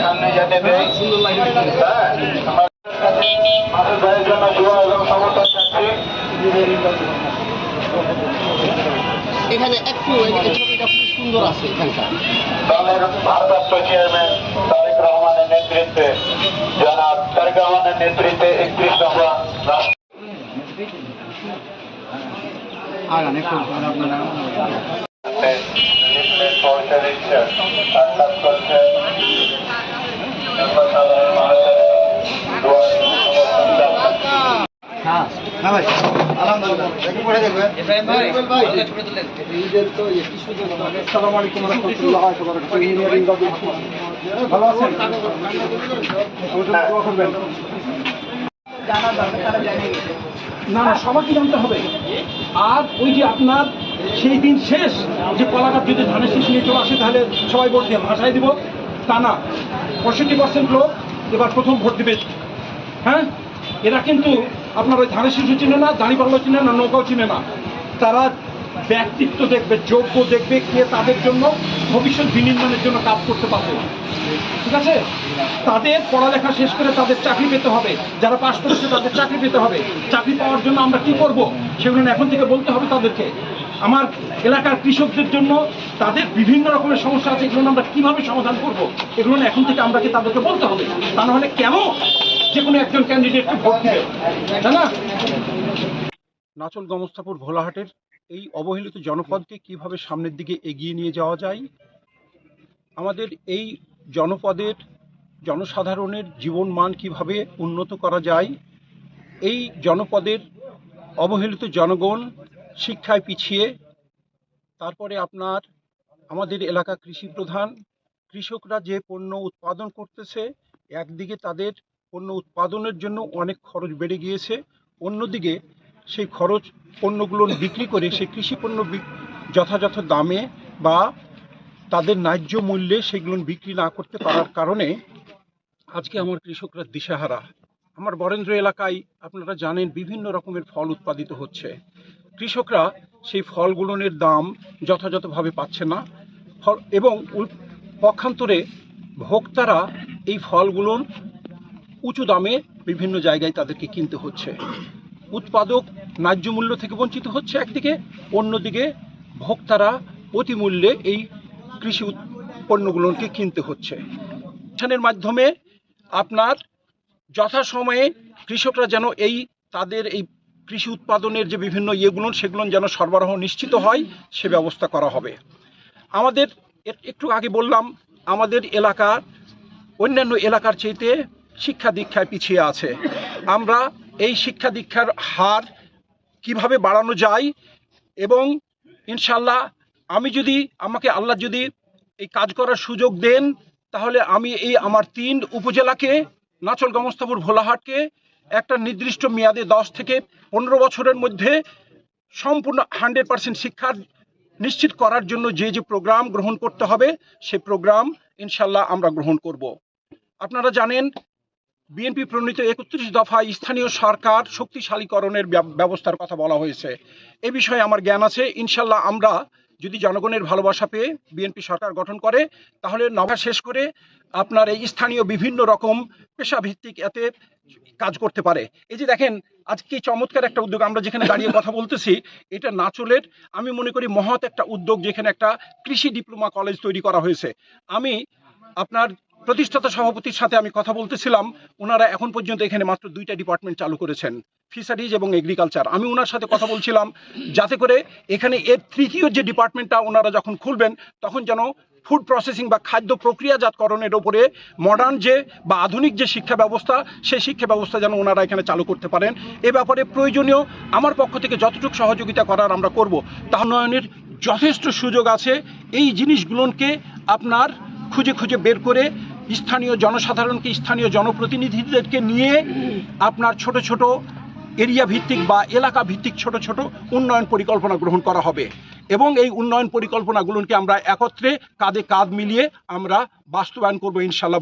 সামনে যেতে দেয় হ্যাঁ মানুষ ভাইয়ের জন্য দোয়া এবং সমর্থন চাচ্ছি এখানে একটু ছবিটা খুব সুন্দর আছে এখানকার। দলের ভারপ্রাপ্ত চেয়ারম্যান তারেক রহমানের নেতৃত্বে জনাব তারেক রহমানের নেতৃত্বে একত্রিশ করছে। না না সবাইকে জানতে হবে? আর ওই যে আপনার সেই দিন শেষ যে কলাঘাট যদি ধানের শেষ নিয়ে চলে আসে তাহলে সবাই ভোট দিয়ে ভাষায় দিব। তা না পঁয়ষট্টি পার্সেন্ট লোক এবার প্রথম ভোট দেবে। হ্যাঁ? এরা কিন্তু আপনার ওই ধানের শিশু চিনে না দাঁড়িপাল্লা চিনে না, নৌকাও চিনে না। তারা ব্যক্তিত্ব দেখবে, যোগ্য দেখবে কে তাদের জন্য ভবিষ্যৎ বিনির্মাণের জন্য কাজ করতে পারবে। ঠিক আছে? তাদের পড়ালেখা শেষ করে তাদের চাকরি পেতে হবে। যারা পাশ করেছে তাদের চাকরি পেতে হবে। চাকরি পাওয়ার জন্য আমরা কি করব সেগুলো এখন থেকে বলতে হবে তাদেরকে। আমার এলাকার কৃষকদের জন্য তাদের বিভিন্ন রকমের সমস্যা আছে, এগুলো আমরা কীভাবে সমাধান করব? এগুলো এখন থেকে আমরা কি তাদেরকে বলতে হবে। তা নাহলে কেন যে কোনো একজন ক্যান্ডিডেটকে ভোট দিবে তাই না? নাচল গমস্তাপুর ভোলাহাটের এই অবহেলিত জনপদকে কীভাবে সামনের দিকে এগিয়ে নিয়ে যাওয়া যায়? আমাদের এই জনপদের জনসাধারণের জীবন মান কীভাবে উন্নত করা যায়? এই জনপদের অবহেলিত জনগণ শিক্ষায় পিছিয়ে, তারপরে আপনার আমাদের এলাকা কৃষি প্রধান কৃষকরা যে পণ্য উৎপাদন করতেছে, একদিকে তাদের পণ্য উৎপাদনের জন্য অনেক খরচ বেড়ে গিয়েছে। অন্যদিকে সেই খরচ পণ্যগুলো বিক্রি করে সেই কৃষি পণ্য যথাযথ দামে বা তাদের ন্যায্য মূল্যে সেগুলো বিক্রি না করতে পারার কারণে আজকে আমার কৃষকরা দিশাহারা। আমার বরেন্দ্র এলাকায় আপনারা জানেন বিভিন্ন রকমের ফল উৎপাদিত হচ্ছে। কৃষকরা সেই ফলগুলোনের দাম যথাযথভাবে পাচ্ছে না। ফল এবং পক্ষান্তরে ভোক্তারা এই ফলগুলোর উঁচু দামে বিভিন্ন জায়গায় তাদেরকে কিনতে হচ্ছে। উৎপাদক ন্যায্য মূল্য থেকে বঞ্চিত হচ্ছে একদিকে, অন্যদিকে ভোক্তারা অতি মূল্যে এই কৃষি পণ্যগুলোকে কিনতে হচ্ছে। অনুষ্ঠানের মাধ্যমে আপনার যথাসময়ে কৃষকরা যেন এই তাদের এই কৃষি উৎপাদনের যে বিভিন্ন ইয়েগুলো, সেগুলো যেন সরবরাহ নিশ্চিত হয়, সে ব্যবস্থা করা হবে। আমাদের একটু আগে বললাম, আমাদের এলাকা অন্যান্য এলাকার চাইতে শিক্ষা দীক্ষায় পিছিয়ে আছে। আমরা এই শিক্ষা দীক্ষার হার কীভাবে বাড়ানো যায় এবং ইনশাল্লাহ আমি যদি, আমাকে আল্লাহ যদি এই কাজ করার সুযোগ দেন, তাহলে আমি এই আমার তিন উপজেলাকে, নাচল গমস্তাপুর, ভোলাহাটকে একটা নির্দিষ্ট মেয়াদে দশ থেকে পনেরো বছরের মধ্যে সম্পূর্ণ হান্ড্রেড পার্সেন্ট শিক্ষার নিশ্চিত করার জন্য যে যে প্রোগ্রাম গ্রহণ করতে হবে, সে প্রোগ্রাম ইনশাল্লাহ আমরা গ্রহণ করব। আপনারা জানেন বিএনপি প্রণীত একত্রিশ দফায় স্থানীয় সরকার শক্তিশালীকরণের ব্যবস্থার কথা বলা হয়েছে। এ বিষয়ে আমার জ্ঞান আছে। ইনশাল্লাহ আমরা যদি জনগণের ভালোবাসা পেয়ে বিএনপি সরকার গঠন করে, তাহলে নভা শেষ করে আপনার এই স্থানীয় বিভিন্ন রকম পেশাভিত্তিক এতে কাজ করতে পারে। এই যে দেখেন, আজকে চমৎকার একটা উদ্যোগ, আমরা যেখানে দাঁড়িয়ে কথা বলতেছি, এটা নাচলের, আমি মনে করি মহৎ একটা উদ্যোগ যেখানে একটা কৃষি ডিপ্লোমা কলেজ তৈরি করা হয়েছে। আমি আপনার প্রতিষ্ঠাতা সভাপতির সাথে আমি কথা বলতেছিলাম। ওনারা এখন পর্যন্ত এখানে মাত্র দুইটা ডিপার্টমেন্ট চালু করেছেন ফিশারিজ এবং এগ্রিকালচার আমি ওনার সাথে কথা বলছিলাম, যাতে করে এখানে এর তৃতীয় যে ডিপার্টমেন্টটা ওনারা যখন খুলবেন, তখন যেন ফুড প্রসেসিং বা খাদ্য প্রক্রিয়াজাতকরণের ওপরে মডার্ন যে বা আধুনিক যে শিক্ষা ব্যবস্থা, সেই শিক্ষা ব্যবস্থা যেন ওনারা এখানে চালু করতে পারেন। এ ব্যাপারে প্রয়োজনীয় আমার পক্ষ থেকে যতটুকু সহযোগিতা করার আমরা করব, তা উন্নয়নের যথেষ্ট সুযোগ আছে। এই জিনিসগুলোকে আপনার খুঁজে খুঁজে বের করে স্থানীয় জনসাধারণকে, স্থানীয় জনপ্রতিনিধিদেরকে নিয়ে আপনার ছোট ছোট এরিয়া ভিত্তিক বা এলাকা ভিত্তিক ছোট ছোট উন্নয়ন পরিকল্পনা গ্রহণ করা হবে। এবং এই উন্নয়ন পরিকল্পনাগুলোকে আমরা একত্রে কাঁধে কাঁধ মিলিয়ে আমরা বাস্তবায়ন করব ইনশাল্লাহ